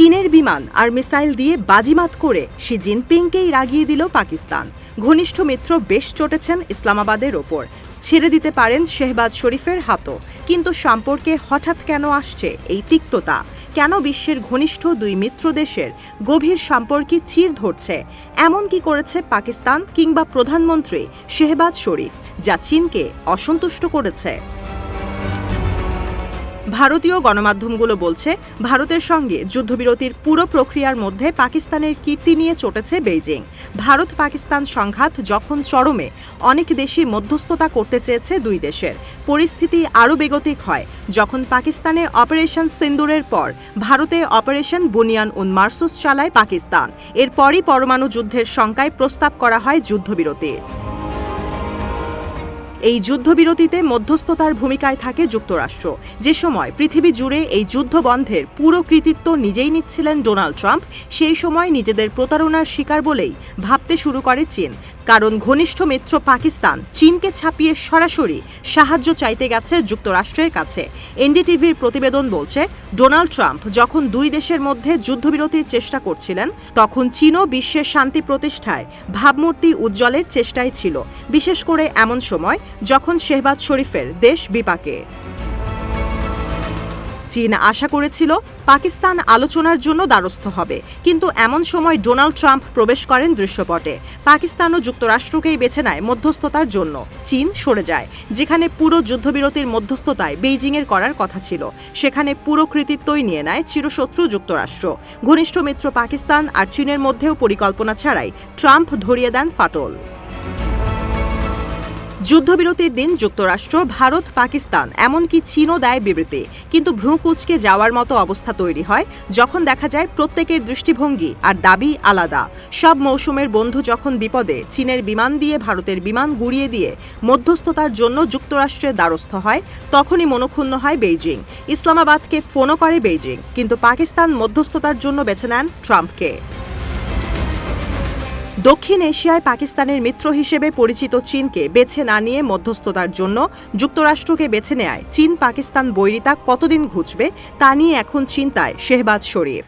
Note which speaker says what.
Speaker 1: চীনের বিমান আর মিসাইল দিয়ে বাজিমাত করে শি জিনপিংকেই রাগিয়ে দিল পাকিস্তান। ঘনিষ্ঠ মিত্র বেশ চটেছেন ইসলামাবাদের ওপর। ছেড়ে দিতে পারেন শেহবাজ শরীফের হাতও। কিন্তু সম্পর্কে হঠাৎ কেন আসছে এই তিক্ততা? কেন বিশ্বের ঘনিষ্ঠ দুই মিত্র দেশের গভীর সম্পর্কে চির ধরছে? এমন কি করেছে পাকিস্তান কিংবা প্রধানমন্ত্রী শেহবাজ শরীফ, যা চীনকে অসন্তুষ্ট করেছে? ভারতীয় গণমাধ্যমগুলো বলছে, ভারতের সঙ্গে যুদ্ধবিরতির পুরো প্রক্রিয়ার মধ্যে পাকিস্তানের কীর্তি নিয়ে চটেছে বেইজিং। ভারত পাকিস্তান সংঘাত যখন চরমে, অনেক দেশই মধ্যস্থতা করতে চেয়েছে দুই দেশের। পরিস্থিতি আরও বেগতিক হয়। যখন পাকিস্তানে অপারেশন সিন্দুরের পর, ভারতে অপারেশন বুনিয়ান উন্মার্সুস চালায় পাকিস্তান। এরপরই পরমাণু যুদ্ধের শঙ্কায় প্রস্তাব করা হয় যুদ্ধবিরতির। এই যুদ্ধবিরতিতে মধ্যস্থতার ভূমিকায় থাকে যুক্তরাষ্ট্র। যে সময় পৃথিবী জুড়ে এই যুদ্ধ বন্ধের পুরো কৃতিত্ব নিজেই নিচ্ছিলেন ডোনাল্ড ট্রাম্প, সেই সময় নিজেদের প্রতারণার শিকার বলেই ভাবতে শুরু করে চীন। কারণ ঘনিষ্ঠ মিত্র পাকিস্তান চীনকে ছাপিয়ে সরাসরি সাহায্য চাইতে গেছে যুক্তরাষ্ট্রের কাছে। এনডিটিভির প্রতিবেদন বলছে, ডোনাল্ড ট্রাম্প যখন দুই দেশের মধ্যে যুদ্ধবিরতির চেষ্টা করছিলেন, তখন চীনও বিশ্বের শান্তি প্রতিষ্ঠায় ভাবমূর্তি উজ্জ্বলের চেষ্টায় ছিল। বিশেষ করে এমন সময় যখন শেহবাজ শরীফের দেশ বিপাকে। চীন আশা করেছিল পাকিস্তান আলোচনার জন্য দ্বারস্থ হবে, কিন্তু এমন সময় ডোনাল্ড ট্রাম্প প্রবেশ করেন দৃশ্যপটে। পাকিস্তান ও যুক্তরাষ্ট্রকেই বেছে নেয় মধ্যস্থতার জন্য। চীন সরে যায়, যেখানে পুরো যুদ্ধবিরতির মধ্যস্থতায় বেইজিংয়ের করার কথা ছিল। সেখানে পুরো কৃতিত্বই নিয়ে নেয় চিরশত্রু যুক্তরাষ্ট্র। ঘনিষ্ঠ মিত্র পাকিস্তান আর চীনের মধ্যেও পরিকল্পনা ছাড়াই ট্রাম্প ধরিয়ে দেন ফাটল। যুদ্ধবিরতির দিন যুক্তরাষ্ট্র, ভারত, পাকিস্তান, এমনকি চীনও দেয় বিবৃতি। কিন্তু ভ্রু কুচকে যাওয়ার মতো অবস্থা তৈরি হয় যখন দেখা যায় প্রত্যেকের দৃষ্টিভঙ্গি আর দাবি আলাদা। সব মৌসুমের বন্ধু যখন বিপদে, চীনের বিমান দিয়ে ভারতের বিমান গুড়িয়ে দিয়ে মধ্যস্থতার জন্য যুক্তরাষ্ট্রের দ্বারস্থ হয়, তখনই মনক্ষুণ্ণ হয় বেইজিং। ইসলামাবাদকে ফোনও করে বেইজিং, কিন্তু পাকিস্তান মধ্যস্থতার জন্য বেছে নেন ট্রাম্পকে। দক্ষিণ এশিয়ায় পাকিস্তানের মিত্র হিসেবে পরিচিত চীনকে বেছে না নিয়ে মধ্যস্থতার জন্য যুক্তরাষ্ট্রকে বেছে নেয় চীন পাকিস্তান বৈরিতা কতদিন ঘুচবে তা নিয়ে এখন চিন্তায় শেহবাজ শরীফ।